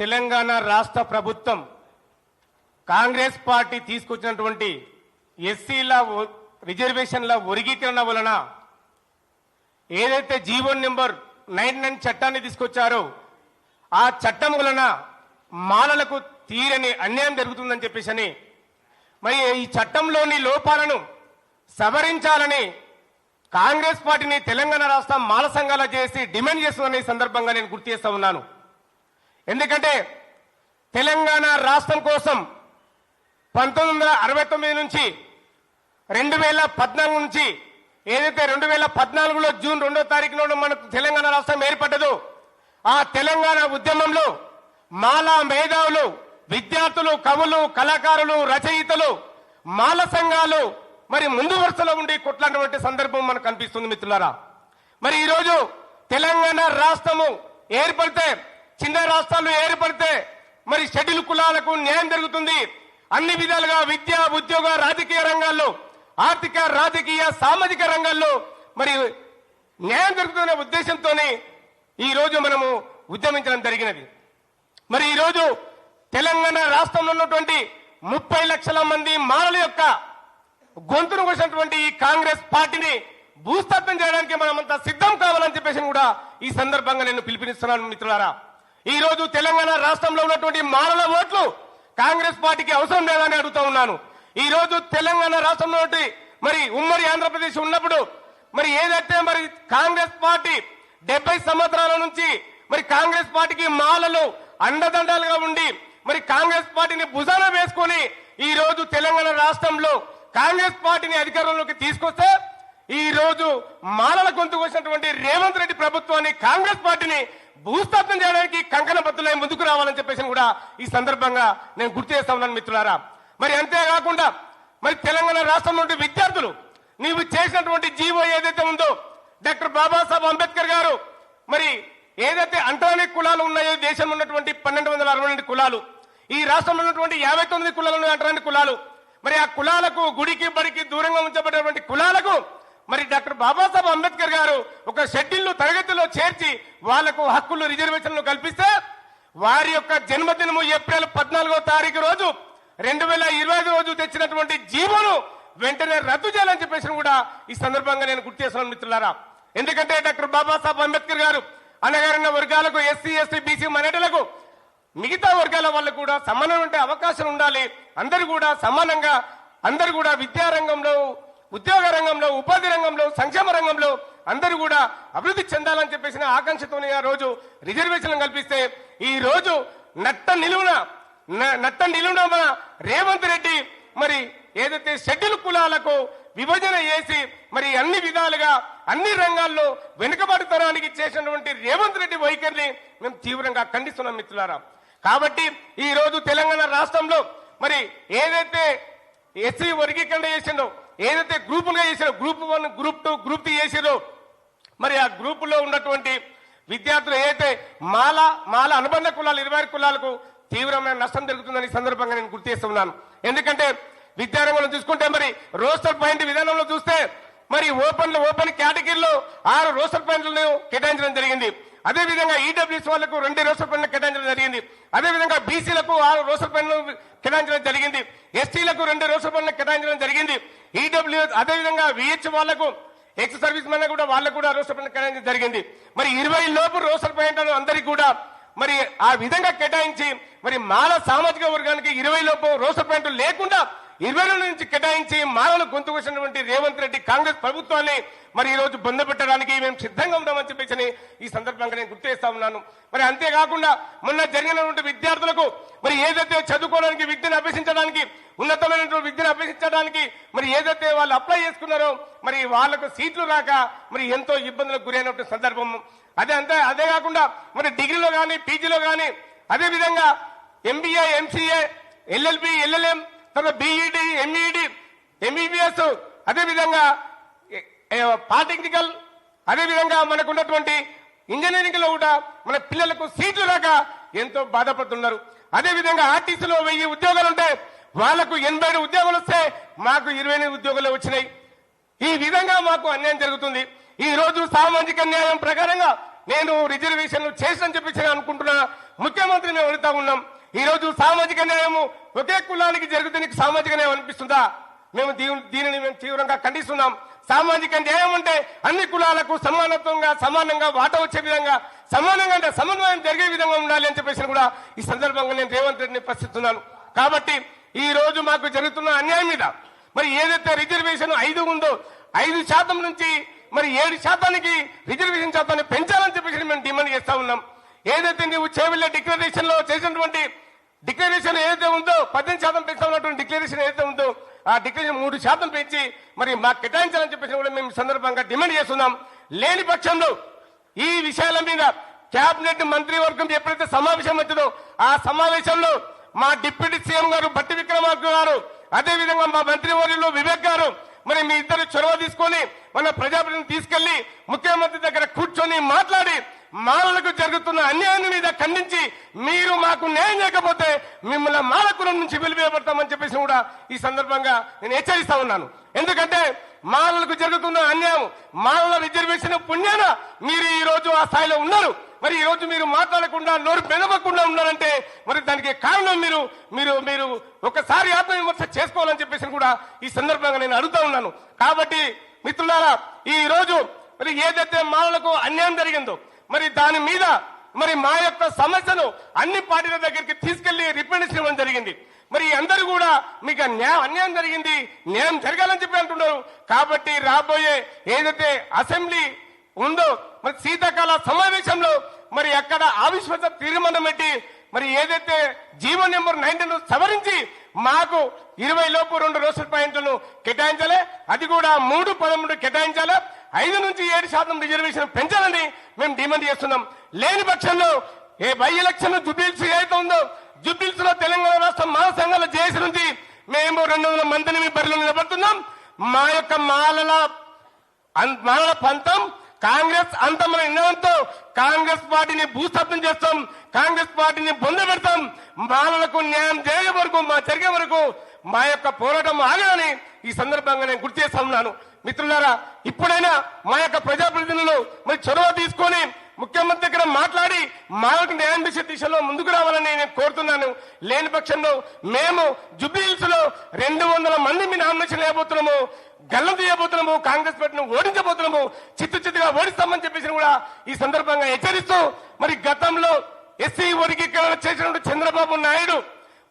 తెలంగాణ రాష్ట్ర ప్రభుత్వం కాంగ్రెస్ పార్టీ తీసుకొచ్చినటువంటి ఎస్సీల రిజర్వేషన్ల వర్గీకరణ వలన ఏదైతే జీవో నెంబర్ నైన్ నైన్ చట్టాన్ని తీసుకొచ్చారో ఆ చట్టం వలన మాలలకు తీరని అన్యాయం జరుగుతుందని చెప్పేసి అని మరి ఈ చట్టంలోని లోపాలను సవరించాలని కాంగ్రెస్ పార్టీని తెలంగాణ రాష్ట్ర మాల సంఘాల చేసి డిమాండ్ చేస్తుందనే సందర్భంగా నేను గుర్తు చేస్తా ఉన్నాను. ఎందుకంటే తెలంగాణ రాష్ట్రం కోసం పంతొమ్మిది వందల అరవై తొమ్మిది నుంచి రెండు వేల పద్నాలుగు నుంచి ఏదైతే రెండు వేల పద్నాలుగులో జూన్ రెండో తారీఖున మనకు తెలంగాణ రాష్ట్రం ఏర్పడ్డదో ఆ తెలంగాణ ఉద్యమంలో మాలా మేధావులు విద్యార్థులు కవులు కళాకారులు రచయితలు మాల సంఘాలు మరి ముందు వరుసలో ఉండి కొట్లాడినటువంటి సందర్భం మనకు కనిపిస్తుంది మిత్రులారా. మరి ఈరోజు తెలంగాణ రాష్ట్రము ఏర్పడితే చిన్న రాష్ట్రాలు ఏర్పడితే మరి షెడ్యూల్ కులాలకు న్యాయం జరుగుతుంది. అన్ని విధాలుగా విద్య ఉద్యోగ రాజకీయ రంగాల్లో ఆర్థిక రాజకీయ సామాజిక రంగాల్లో మరి న్యాయం జరుగుతున్న ఉద్దేశంతోనే ఈ రోజు మనము ఉద్యమించడం జరిగినది. మరి ఈ రోజు తెలంగాణ రాష్ట్రంలో ఉన్నటువంటి ముప్పై లక్షల మంది మానవుల యొక్క గొంతును కోసినటువంటి ఈ కాంగ్రెస్ పార్టీని భూస్థాపన చేయడానికి మనమంతా సిద్ధం కావాలని చెప్పేసి కూడా ఈ సందర్భంగా నేను పిలుపునిస్తున్నాను మిత్రులారా. ఈ రోజు తెలంగాణ రాష్ట్రంలో ఉన్నటువంటి మానవ ఓట్లు కాంగ్రెస్ పార్టీకి అవసరం లేదని అడుగుతా ఉన్నాను. ఈ రోజు తెలంగాణ రాష్ట్రంలో మరి ఉమ్మడి ఆంధ్రప్రదేశ్ ఉన్నప్పుడు మరి ఏదైతే మరి కాంగ్రెస్ పార్టీ డెబ్బై సంవత్సరాల నుంచి మరి కాంగ్రెస్ పార్టీకి మాలలు అండదండాలుగా ఉండి మరి కాంగ్రెస్ పార్టీని భుజాన వేసుకొని ఈ రోజు తెలంగాణ రాష్ట్రంలో కాంగ్రెస్ పార్టీని అధికారంలోకి తీసుకొస్తే ఈ రోజు మాలల గొంతు వచ్చినటువంటి రేవంత్ రెడ్డి ప్రభుత్వాన్ని కాంగ్రెస్ పార్టీని భూస్థాపనం చేయడానికి కంకణ బద్దులై ముందుకు రావాలని చెప్పేసి కూడా ఈ సందర్భంగా నేను గుర్తు చేస్తా ఉన్నాను మిత్రులారా. మరి అంతేకాకుండా మరి తెలంగాణ రాష్ట్రం నుండి విద్యార్థులు నీవు చేసినటువంటి జీవో ఏదైతే ఉందో డాక్టర్ బాబాసాహెబ్ అంబేద్కర్ గారు మరి ఏదైతే అంటరాని కులాలు ఉన్నాయో దేశంలో ఉన్నటువంటి పన్నెండు వందల అరవై రెండు కులాలు ఈ రాష్ట్రంలో ఉన్నటువంటి యాభై తొమ్మిది కులాలు అంటరాని కులాలు మరి ఆ కులాలకు గుడికి బడికి దూరంగా ఉంచబడినటువంటి కులాలకు మరి డాక్టర్ బాబాసాహెబ్ అంబేద్కర్ గారు ఒక షెడ్యూల్ తరగతిలో చేర్చి వాళ్ళకు హక్కులు రిజర్వేషన్లు కల్పిస్తే వారి యొక్క జన్మదినము ఏప్రిల్ పద్నాలుగో తారీఖు రోజు రెండు వేల ఇరవై ఐదు రోజు తెచ్చినటువంటి జీవోను వెంటనే రద్దు చేయాలని చెప్పేసి కూడా ఈ సందర్భంగా నేను గుర్తు చేస్తున్నాను మిత్రులారా. ఎందుకంటే డాక్టర్ బాబాసాహెబ్ అంబేద్కర్ గారు అనగారిన వర్గాలకు ఎస్సీ ఎస్టీ బీసీ మైనార్టీలకు మిగతా వర్గాల వాళ్ళకు కూడా సమానమైన అవకాశం ఉండాలి. అందరూ కూడా సమానంగా అందరూ కూడా విద్యారంగంలో ఉద్యోగ రంగంలో ఉపాధి రంగంలో సంక్షేమ రంగంలో అందరూ కూడా అభివృద్ధి చెందాలని చెప్పేసిన ఆకాంక్షతోనే ఆ రోజు రిజర్వేషన్ కల్పిస్తే ఈ రోజు నట్ట నిలువున నట్ట నిలువున మన రేవంత్ రెడ్డి మరి ఏదైతే షెడ్యూల్ కులాలకు విభజన చేసి మరి అన్ని విధాలుగా అన్ని రంగాల్లో వెనుకబడితనానికి చేసినటువంటి రేవంత్ రెడ్డి వైఖరిని మేము తీవ్రంగా ఖండిస్తున్నాం మిత్రులారా. కాబట్టి ఈ రోజు తెలంగాణ రాష్ట్రంలో మరి ఏదైతే ఎస్సీ వర్గీకరణ చేసిండో ఏదైతే గ్రూపులుగా చేసారో group one group two group three చేసారో మరి ఆ గ్రూపులో ఉన్నటువంటి విద్యార్థులు ఏదైతే మాల మాల అనుబంధ కులాలు ఇరవై కులాలకు తీవ్రమైన నష్టం జరుగుతుందని సందర్భంగా నేను గుర్తిస్తున్నాను ఎందుకంటే విద్యారంగంలో చూసుకుంటే మరి రోస్టర్ పాయింట్ విధానంలో చూస్తే మరి ఓపెన్ ఓపెన్ కేటగిరీలో ఆరు రోస్టర్ పాయింట్లను కేటాయించడం జరిగింది. అదే విధంగా ఈడబ్ల్యూఎస్ వాళ్ళకు రెండు రోజుల పాయింట్లు కేటాయించడం జరిగింది. అదే విధంగా బీసీలకు ఆరు రోజుల పాయింట్లు కేటాయించడం జరిగింది. ఎస్టీలకు రెండు రోజుల పాయింట్లు కేటాయించడం జరిగింది. ఈడబ్ల్యూ అదే విధంగా విహెచ్ వాళ్ళకు ఎక్స్ సర్వీస్ మెన్ కూడా వాళ్ళకు కూడా రోజుల పాయింట్ కేటాయించడం జరిగింది. మరి ఇరవై లోపు రోజుల పైన అందరికీ కూడా మరి ఆ విధంగా కేటాయించి మరి మాల సామాజిక వర్గానికి ఇరవై లోపు రోజుల పాయింట్లు లేకుండా ఇరవై నుంచి కేటాయించి మాలను గొంతు వచ్చినటువంటి రేవంత్ రెడ్డి కాంగ్రెస్ ప్రభుత్వాన్ని మరి ఈ రోజు బంధ పెట్టడానికి మేము సిద్ధంగా ఉన్నామని చెప్పేసి ఈ సందర్భంగా నేను గుర్తు చేస్తా ఉన్నాను. మరి అంతేకాకుండా మొన్న జరిగినటువంటి విద్యార్థులకు మరి ఏదైతే చదువుకోవడానికి విద్యను అభ్యసించడానికి ఉన్నతమైనటువంటి విద్యను అభ్యసించడానికి మరి ఏదైతే వాళ్ళు అప్లై చేసుకున్నారో మరి వాళ్ళకు సీట్లు రాక మరి ఎంతో ఇబ్బందులకు గురైనటువంటి సందర్భం. అదే అంతే అదే కాకుండా మరి డిగ్రీలో కానీ పీజీలో కానీ అదే విధంగా ఎంబీఏ ఎంసీఏ ఎల్ఎల్బి ఎల్ఎల్ఎం తర్వాత బీఈడి ఎంఈడి ఎంబీబీఎస్ అదేవిధంగా పాలిటెక్నికల్ అదేవిధంగా మనకు ఉన్నటువంటి ఇంజనీరింగ్లో కూడా మన పిల్లలకు సీట్లు రాక ఎంతో బాధపడుతున్నారు. అదేవిధంగా ఆర్టీసీలో వెయ్యి ఉద్యోగాలు ఉంటే వాళ్ళకు ఎనభై ఏడు ఉద్యోగాలు వస్తే మాకు ఇరవై ఎనిమిది ఉద్యోగాలు వచ్చినాయి. ఈ విధంగా మాకు అన్యాయం జరుగుతుంది. ఈ రోజు సామాజిక న్యాయం ప్రకారంగా నేను రిజర్వేషన్లు చేసినని చెప్పి అనుకుంటున్నా ముఖ్యమంత్రి మేము ఉన్నాం. ఈ రోజు సామాజిక న్యాయము ఒకే కులానికి జరుగుతుంది నీకు సామాజిక న్యాయం అనిపిస్తుందా? మేము దీని- దీనిని మేము తీవ్రంగా ఖండిస్తున్నాం. సామాజిక న్యాయం అంటే అన్ని కులాలకు సమానత్వంగా సమానంగా వాట వచ్చే విధంగా సమానంగా అంటే సమన్వయం జరిగే విధంగా ఉండాలి అని చెప్పేసి కూడా ఈ సందర్భంగా నేను రేవంత్ రెడ్డిని ప్రశ్నిస్తున్నాను. కాబట్టి ఈ రోజు మాకు జరుగుతున్న అన్యాయం మీద మరి ఏదైతే రిజర్వేషన్ ఐదు ఉందో ఐదు శాతం నుంచి మరి ఏడు శాతానికి రిజర్వేషన్ శాతాన్ని పెంచాలని చెప్పేసి మేము డిమాండ్ చేస్తా ఉన్నాం. ఏదైతే నీవు చేవెళ్ళ డిక్లరేషన్లో చేసినటువంటి డిక్లరేషన్ ఏదైతే ఉందో పద్దెనిమిది శాతం పెంచామన్నటువంటి డిక్లరేషన్ ఏదైతే ఉందో ఆ డిక్లరేషన్ మూడు శాతం పెంచి మరి మాకు కేటాయించాలని చెప్పేసి కూడా మేము సందర్భంగా డిమాండ్ చేస్తున్నాం. లేని పక్షంలో ఈ విషయాల మీద కేబినెట్ మంత్రివర్గం ఎప్పుడైతే సమావేశం వచ్చిందో ఆ సమావేశంలో మా డిప్యూటీ సీఎం గారు బట్టి విక్రమార్క గారు అదేవిధంగా మా మంత్రివర్యులు వివేక్ గారు మరి మీ ఇద్దరు చొరవ తీసుకొని మన ప్రజాప్రతిని తీసుకెళ్ళి ముఖ్యమంత్రి దగ్గర కూర్చొని మాట్లాడి మాలలకు జరుగుతున్న అన్యాయం మీద ఖండించి మీరు మాకు న్యాయం చేయకపోతే మిమ్మల్ని మాలకులం నుంచి వెలివేయబడతామని చెప్పేసి కూడా ఈ సందర్భంగా నేను హెచ్చరిస్తా ఉన్నాను. ఎందుకంటే మాలలకు జరుగుతున్న అన్యాయం మాలల రిజర్వేషన్ పుణ్యాన మీరు ఈ రోజు ఆ స్థాయిలో ఉన్నారు. మరి ఈ రోజు మీరు మాట్లాడకుండా నోరు పెదవకుండా ఉన్నారంటే మరి దానికి కారణం మీరు మీరు మీరు ఒకసారి ఆత్మవిమర్శ చేసుకోవాలని చెప్పేసి కూడా ఈ సందర్భంగా నేను అడుగుతా ఉన్నాను. కాబట్టి మిత్రులారా ఈ రోజు మరి ఏదైతే మాలలకు అన్యాయం జరిగిందో మరి దాని మీద మరి మా యొక్క సమస్యను అన్ని పార్టీల దగ్గరికి తీసుకెళ్ళి రిప్రజెంట్ చేయడం జరిగింది. మరి అందరూ కూడా మీకు న్యాయం అన్యాయం జరిగింది న్యాయం జరగాలని చెప్పి అంటున్నారు. కాబట్టి రాబోయే ఏదైతే అసెంబ్లీ ఉందో మరి శీతాకాల సమావేశంలో మరి అక్కడ అవిశ్వాస తీర్మానం పెట్టి మరి ఏదైతే జీవో నెంబర్ నైన్టీన్ సవరించి మాకు ఇరవై లోపు రెండు రోజుల పాయింట్లను కేటాయించాలి. అది కూడా మూడు పదమూడు కేటాయించాలి. ఐదు నుంచి ఏడు శాతం రిజర్వేషన్ పెంచాలని మేము డిమాండ్ చేస్తున్నాం. లేని పక్షంలో ఏ బై ఎలక్షన్ జుబిల్స్ ఏదైతే ఉందో జుబిల్స్లో తెలంగాణ రాష్ట్ర మా సంఘాల జేసి నుంచి మేము రెండు వందల మందిని మీ బరిలో నిలబడుతున్నాం. మా యొక్క మాలల మాలల పంతం కాంగ్రెస్ అంతమైన నిర్ణయంతో కాంగ్రెస్ పార్టీని భూస్థాపన చేస్తాం. కాంగ్రెస్ పార్టీని బొంద పెడతాం. మాలలకు న్యాయం జరిగే వరకు మా జరిగే వరకు మా యొక్క పోరాటం ఆగదని ఈ సందర్భంగా నేను గుర్తు చేస్తా ఉన్నాను. మిత్రులారా ఇప్పుడైనా మా యొక్క ప్రజాప్రతినిధులు మరి చొరవ తీసుకొని ముఖ్యమంత్రి దగ్గర మాట్లాడి మాలకు న్యాయం చేసే దిశలో ముందుకు రావాలని నేను కోరుతున్నాను. లేని పక్షంలో మేము జుబ్లీహిల్స్లో రెండు వందల మంది మీ నామినేషన్ వేయబోతున్నాము గల్లం తీయబోతున్నాము కాంగ్రెస్ పార్టీని ఓడించబోతున్నాము చిత్తు చిత్తుగా ఓడిస్తామని చెప్పేసి కూడా ఈ సందర్భంగా హెచ్చరిస్తూ మరి గతంలో ఎస్సీ వర్గీకరణ చేసినటువంటి చంద్రబాబు నాయుడు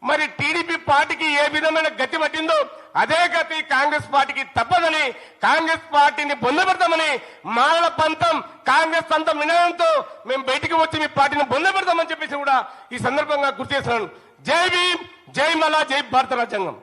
మరి టీడీపీ పార్టీకి ఏ విధమైన గతి పట్టిందో అదే గతి కాంగ్రెస్ పార్టీకి తప్పదని కాంగ్రెస్ పార్టీని బొందపెడతామని మాలల పంతం కాంగ్రెస్ పంతం వినడంతో మేము బయటికి వచ్చి మీ పార్టీని బొందపెడతామని చెప్పేసి కూడా ఈ సందర్భంగా గుర్తు చేస్తున్నాను. జై భీమ్ జై మలా జై భారత రాజ్యాంగం.